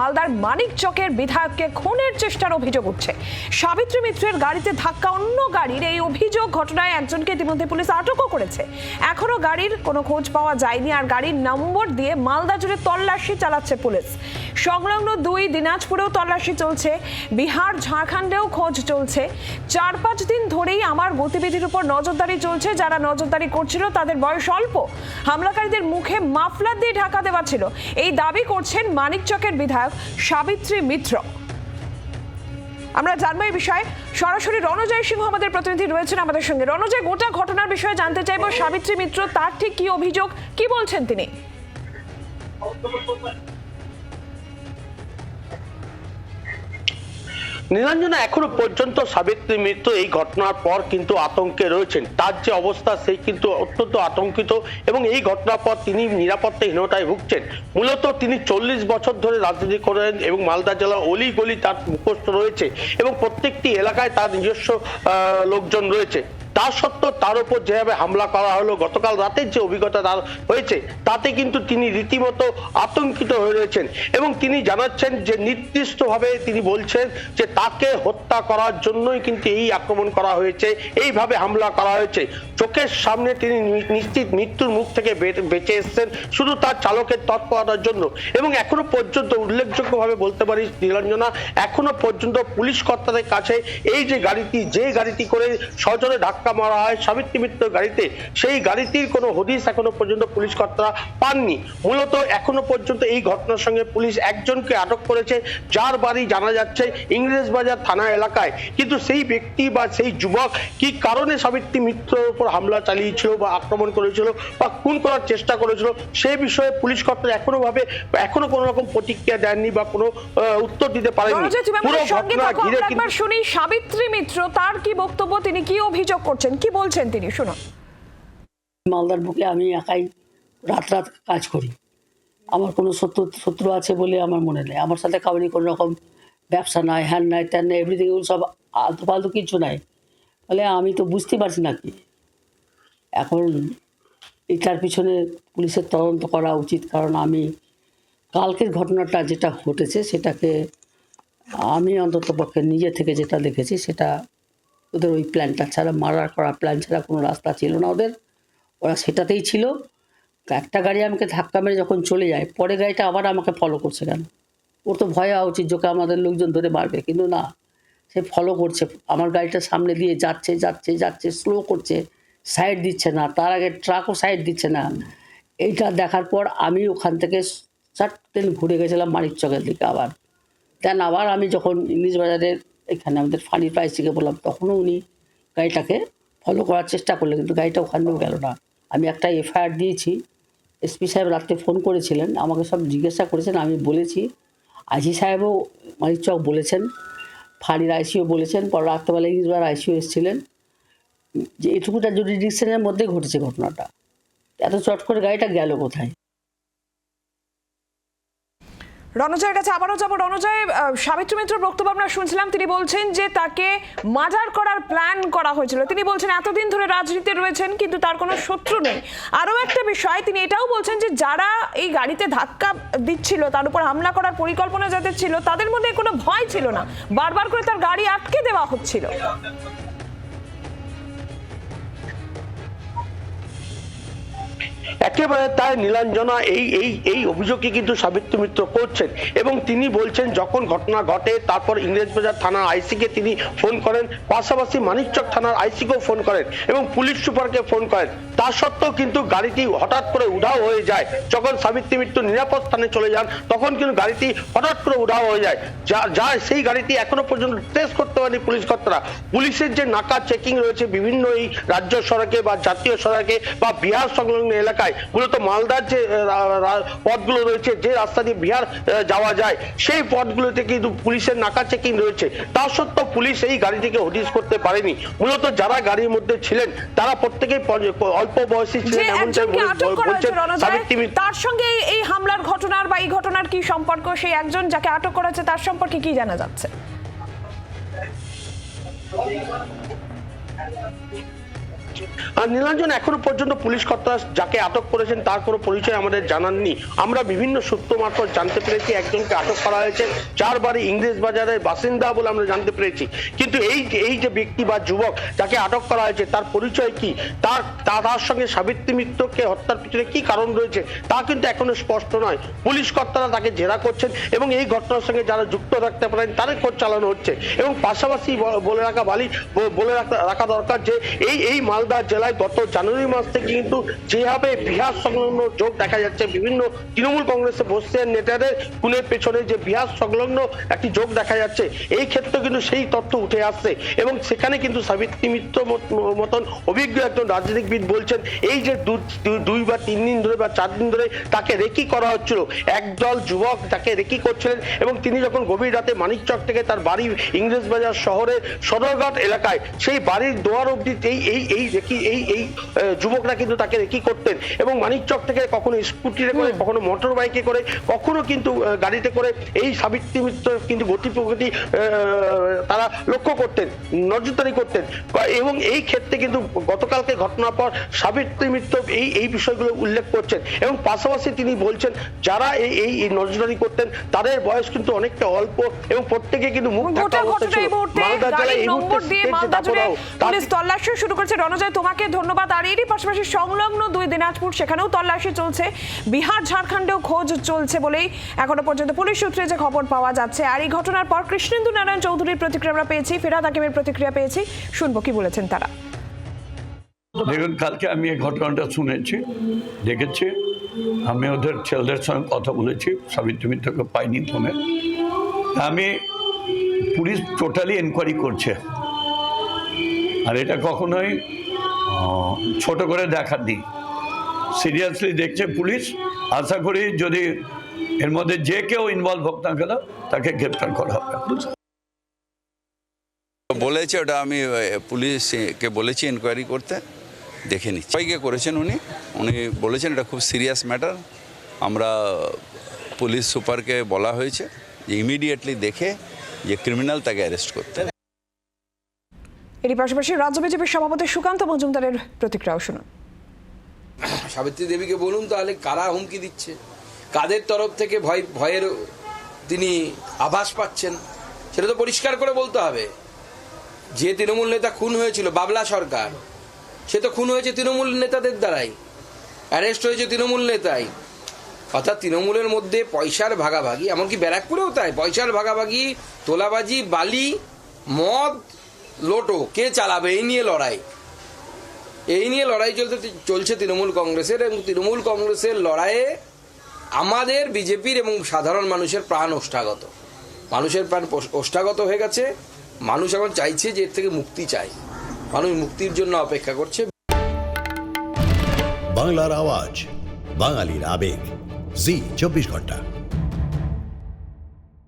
মালদার মানিক চকের বিধায়ককে খুনের চেষ্টার অভিযোগ উঠছে। সাবিত্রী মিত্রের গাড়িতে ধাক্কা, অন্য গাড়ির এই অভিযোগ ঘটনায় একজনকে ইতিমধ্যে পুলিশ আটকও করেছে। এখনও গাড়ির কোনো খোঁজ পাওয়া যায়নি আর গাড়ির নম্বর দিয়ে মালদা জুড়ে তল্লাশি চালাচ্ছে পুলিশ। সংলগ্ন দুই দিনাজপুরেও তল্লাশি চলছে। বিহার, ঝাড়খণ্ডেও খোঁজ চলছে। চার পাঁচ দিন ধরেই আমার গতিবিধির উপর নজরদারি চলছে। যারা নজরদারি করছিল তাদের বয়স অল্প। হামলাকারীদের মুখে মাফলার দিয়ে ঢাকা দেওয়া ছিল। এই দাবি করছেন মানিকচকের বিধায়ক। সাবিত্রী মিত্র আমরা জানব এই বিষয়ে। সরাসরি রণজয় সিংহ আমাদের প্রতিনিধি রয়েছেন আমাদের সঙ্গে। রণজয়, গোটা ঘটনার বিষয়ে জানতে চাইব। সাবিত্রী মিত্র, তার ঠিক কি অভিযোগ? কি বলছেন তিনি? নীলাঞ্জনা এখনও পর্যন্ত সাবিত্রী মিত্র এই ঘটনার পর কিন্তু আতঙ্কে রয়েছেন। তার যে অবস্থা সেই কিন্তু অত্যন্ত আতঙ্কিত এবং এই ঘটনার পর তিনি নিরাপত্তাহীনতায় ভুগছেন। মূলত তিনি চল্লিশ বছর ধরে রাজনীতি করেন এবং মালদা জেলার অলি গলি তার মুখস্থ রয়েছে এবং প্রত্যেকটি এলাকায় তার নিজস্ব লোকজন রয়েছে। তা সত্ত্বেও তার উপর যেভাবে হামলা করা হলো, গতকাল রাতের যে অভিজ্ঞতা তার হয়েছে, তাতে কিন্তু তিনি রীতিমতো আতঙ্কিত হয়ে রয়েছেন এবং তিনি জানাচ্ছেন যে নির্দিষ্টভাবে তিনি বলছেন যে তাকে হত্যা করার জন্যই কিন্তু এই আক্রমণ করা হয়েছে, এইভাবে হামলা করা হয়েছে। চোখের সামনে তিনি নিশ্চিত মৃত্যুর মুখ থেকে বেঁচে এসেছেন শুধু তার চালকের তৎপরতার জন্য এবং এখনও পর্যন্ত উল্লেখযোগ্যভাবে বলতে পারি নীলাঞ্জনা, এখনও পর্যন্ত পুলিশ কর্তাদের কাছে এই যে গাড়িটি যে গাড়িটি করে সজনে ধাক্কা মারা হয় সাবিত্রী মিত্র গাড়িতে। সেই গাড়িটির কোনো হদিস এখনও পর্যন্ত পুলিশ কর্তারা পাননি। মূলত এখনও পর্যন্ত এই ঘটনার সঙ্গে পুলিশ একজনকে আটক করেছে যার বাড়ি জানা যাচ্ছে ইংরেজবাজার থানা এলাকায়। কিন্তু সেই ব্যক্তি বা সেই যুবক কি কারণে সাবিত্রী মিত্রের উপর হামলা চালিয়েছিল বা আক্রমণ করেছিল বা খুন করার চেষ্টা করেছিল সেই বিষয়ে পুলিশ কর্তারা এখনও ভাবে এখনও কোনো রকম প্রতিক্রিয়া দেননি বা কোনো উত্তর দিতে পারেননি। পুরো ঘটনা ঘিরে কিন্তু সাবিত্রী মিত্র তার কি বক্তব্য? তিনি কি অভিযোগ করছেন? কি বলছেন তিনি? শুনুন। মালদার বুকে আমি একাই রাত রাত কাজ করি। আমার কোনো শত্রু শত্রু আছে বলে আমার মনে নেই। আমার সাথে কাউরি কোনো রকম ব্যবসা নাই, হ্যান নাই, ত্যান নাই এভরিথিং এগুলো সব আলতু ফালতু কিছু নাই। তাহলে আমি তো বুঝতে পারছি না কি। এখন এটার পিছনে পুলিশের তদন্ত করা উচিত, কারণ আমি কালকের ঘটনাটা যেটা ঘটেছে সেটাকে আমি অন্তত পক্ষে নিজে থেকে যেটা দেখেছি সেটা ওদের ওই প্ল্যানটা ছাড়া, মারার করা প্ল্যান ছাড়া কোনো রাস্তা ছিল না ওদের। ওরা সেটাতেই ছিল। একটা গাড়ি আমাকে ধাক্কা মেরে যখন চলে যায়, পরে গাড়িটা আবার আমাকে ফলো করছে কেন? ওর তো ভয় হওয়া উচিত যোকে আমাদের লোকজন ধরে মারবে। কিন্তু না, সে ফলো করছে। আমার গাড়িটা সামনে দিয়ে যাচ্ছে যাচ্ছে যাচ্ছে স্লো করছে সাইড দিচ্ছে না। তার আগে ট্রাকও সাইড দিচ্ছে না। এইটা দেখার পর আমি ওখান থেকে চারটে ঘুরে গেছিলাম মানিক চকের দিকে আবার। দেন আবার আমি যখন ইংলিশ বাজারের এখানে আমাদের ফানি প্রাইস থেকে বললাম, তখনও উনি গাড়িটাকে ফলো করার চেষ্টা করলেন কিন্তু গাড়িটা ওখানেও গেল না। আমি একটা এফআইআর দিয়েছি, এসপি সাহেব রাত্রে ফোন করেছিলেন, আমাকে সব জিজ্ঞাসা করেছেন, আমি বলেছি। আইসি সাহেবও মানিক চক বলেছেন ফাঁড়ির আইসিও বলেছেন, পর রাত্রেবেলা ইংলিশ বাজার আইসিও এসেছিলেন। যে এটুকুটা জুডিডিকশনের মধ্যে ঘটেছে ঘটনাটা। এত চট করে গাড়িটা গেল কোথায়? রণজয়ের কাছে আবারও যাব। রণজয় সাবিত্রী মিত্র বক্তব্য আমরা শুনছিলাম। তিনি বলছেন যে তাকে মার্ডার করার প্ল্যান করা হয়েছিল। তিনি বলছেন, এতদিন ধরে রাজনীতিতে রয়েছেন, কিন্তু তার কোনো শত্রু নেই। আরও একটা বিষয়, তিনি এটাও বলছেন যে যারা এই গাড়িতে ধাক্কা দিচ্ছিল, তার উপর হামলা করার পরিকল্পনা যাদের ছিল, তাদের মধ্যে কোনো ভয় ছিল না। বারবার করে তার গাড়ি আটকে দেওয়া হচ্ছিল। একেবারে তাই নীলাঞ্জনা এই এই এই অভিযোগকে কিন্তু সাবিত্রী মিত্র করছেন। এবং তিনি বলছেন, যখন ঘটনা ঘটে, তারপর ইংরেজবাজার থানার আইসিকে তিনি ফোন করেন, পাশাপাশি মানিকচক থানার আইসিকেও ফোন করেন এবং পুলিশ সুপারকে ফোন করেন। তা সত্ত্বেও কিন্তু গাড়িটি হঠাৎ করে উধাও হয়ে যায়। যখন সাবিত্রী মিত্র নিরাপদ স্থানে চলে যান, তখন কিন্তু গাড়িটি হঠাৎ করে উধাও হয়ে যায়। যা যা, সেই গাড়িটি এখনও পর্যন্ত ট্রেস করতে পারেনি পুলিশ কর্তারা। পুলিশের যে নাকা চেকিং রয়েছে বিভিন্ন এই রাজ্য সড়কে বা জাতীয় সড়কে বা বিহার সংলগ্ন এলাকায় মূলত মালদার যে পথগুলো রয়েছে যে রাস্তা দিয়ে বিহার যাওয়া যায় সেই পথগুলোতে কিন্তু পুলিশের নাকা চেকিং রয়েছে। তা সত্ত্বেও পুলিশ এই গাড়িটিকে হদিস করতে পারেনি। মূলত যারা গাড়ির মধ্যে ছিলেন তারা প্রত্যেকেই অল্প বয়সী ছিলেন এমনটাই বলছেন সাবিত্রী তার সঙ্গে এই- এই হামলার ঘটনার বা এই ঘটনার কি সম্পর্ক? সেই একজন যাকে আটক করা হয়েছে তার সম্পর্কে কি জানা যাচ্ছে? আর নীলাঞ্জন এখনও পর্যন্ত পুলিশ কর্তারা যাকে আটক করেছেন তার কোনো পরিচয় আমাদের জানাননি। আমরা বিভিন্ন সূত্র মারফত জানতে পেরেছি একজনকে আটক করা হয়েছে। বাড়ি ইংরেজ বাজারের বাসিন্দা বলে আমরা জানতে পেরেছি। কিন্তু এই এই যে ব্যক্তি বা যুবক যাকে আটক করা হয়েছে, তার পরিচয় কি? তার তার সঙ্গে সাবিত্রী মিত্রকে হত্যার পিছনে কি কারণ রয়েছে, তা কিন্তু এখনও স্পষ্ট নয়। পুলিশ কর্তারা তাকে জেরা করছেন এবং এই ঘটনার সঙ্গে যারা যুক্ত থাকতে পারেন, তাদের খোঁজ চালানো হচ্ছে। এবং পাশাপাশি বলে রাখা বালি বলে রাখা দরকার যে, এই এই মালদা জেলায় গত জানুয়ারি মাস থেকে কিন্তু যেভাবে বিহার সংলগ্ন যোগ দেখা যাচ্ছে, বিভিন্ন তৃণমূল কংগ্রেসে বসছে নেতাদের খুনের পেছনে যে বিহার সংলগ্ন একটি যোগ দেখা যাচ্ছে, এই ক্ষেত্রে কিন্তু সেই তথ্য উঠে আসছে। এবং সেখানে কিন্তু সাবিত্রী মিত্র মতন অভিজ্ঞ একজন রাজনীতিবিদ বলছেন, এই যে দুই বা তিন দিন ধরে বা চার দিন ধরে তাকে রেকি করা হচ্ছিল, একদল যুবক তাকে রেকি করছিলেন এবং তিনি যখন গভীর রাতে মানিকচক থেকে তার বাড়ি ইংরেজ বাজার শহরের সদরঘাট এলাকায়, সেই বাড়ির দোয়ার অব্দি এই এই এই রেকি এই এই যুবকরা কিন্তু তাকে রেকি করতেন? এবং মানিকচক থেকে কখনো স্কুটিতে করে কখনো মোটর বাইকে করে কখনো কিন্তু গাড়িতে করে এই সাবিত্রী মিত্র কিন্তু গতি প্রগতি তারা লক্ষ্য করতেন নজরদারি করতেন। এবং এই ক্ষেত্রে কিন্তু গতকালকে ঘটনার পর সাবিত্রী মিত্র এই এই বিষয়গুলো উল্লেখ করছেন। এবং পাশাপাশি তিনি বলছেন যারা এই এই নজরদারি করতেন তাদের বয়স কিন্তু অনেকটা অল্প এবং প্রত্যেকে কিন্তু মুখ ঢাকা অবস্থা ছিল। মালদা জেলায় এই মুহূর্তে যে পুলিশ তল্লাশি শুরু করেছে রণজয় তোমাকে ধন্যবাদ। আর এরই পাশাপাশি সংলগ্ন দুই দিনাজপুর, সেখানেও তল্লাশি চলছে। বিহার, ঝাড়খণ্ডেও খোঁজ চলছে বলেই এখনও পর্যন্ত পুলিশ সূত্রে যে খবর পাওয়া যাচ্ছে। আর এই ঘটনার পর কৃষ্ণেন্দু নারায়ণ চৌধুরীর প্রতিক্রিয়া আমরা পেয়েছি, ফেরাদ হাকিমের প্রতিক্রিয়া পেয়েছি। শুনব কি বলেছেন তারা। দেখুন, কালকে আমি এই ঘটনাটা শুনেছি, দেখেছি। আমি ওদের ছেলেদের সঙ্গে কথা বলেছি, সাবিত্রী মিত্রকে পাইনি ফোনে। আমি পুলিশ টোটালি এনকোয়ারি করছে। আর এটা কখনোই ছোট করে দেখা দিই। সিরিয়াসলি দেখছে পুলিশ, আশা করি যদি এর মধ্যে যে কেউ ইনভলভ হোক না কেন, তাকে গ্রেপ্তার করা হবে? বলেছে, ওটা আমি পুলিশকে বলেছি এনকোয়ারি করতে, দেখে নিচ্ছি। সবাইকে করেছেন উনি। উনি বলেছেন, এটা খুব সিরিয়াস ম্যাটার আমরা পুলিশ সুপারকে বলা হয়েছে যে ইমিডিয়েটলি দেখে যে ক্রিমিনাল তাকে অ্যারেস্ট করতে। এরই পাশাপাশি রাজ্য বিজেপির সভাপতি সুকান্ত মজুমদারের প্রতিক্রিয়াও শুনুন। সাবিত্রী দেবীকে বলুন তাহলে কারা হুমকি দিচ্ছে? কাদের তরফ থেকে ভয়, ভয়ের তিনি আভাস পাচ্ছেন? সেটা তো পরিষ্কার করে বলতে হবে। যে তৃণমূল নেতা খুন হয়েছিল, বাবলা সরকার, সে তো খুন হয়েছে তৃণমূল নেতাদের দ্বারাই। অ্যারেস্ট হয়েছে তৃণমূল নেতাই। অর্থাৎ তৃণমূলের মধ্যে পয়সার ভাগাভাগি, এমনকি ব্যারাকপুরেও তাই, পয়সার ভাগাভাগি, তোলাবাজি, বালি, মদ লোটো, কে চালাবে? এই নিয়ে লড়াই। এই নিয়ে লড়াই চলতে চলছে তৃণমূল কংগ্রেসের এবং তৃণমূল কংগ্রেসের লড়াইয়ে আমাদের বিজেপির এবং সাধারণ মানুষের প্রাণ ওষ্ঠাগত। মানুষের প্রাণ ওষ্ঠাগত হয়ে গেছে। মানুষ এখন চাইছে যে এর থেকে মুক্তি চাই মানুষ মুক্তির জন্য অপেক্ষা করছে। বাংলার আওয়াজ, বাঙালির আবেগ। জি, চব্বিশ ঘণ্টা।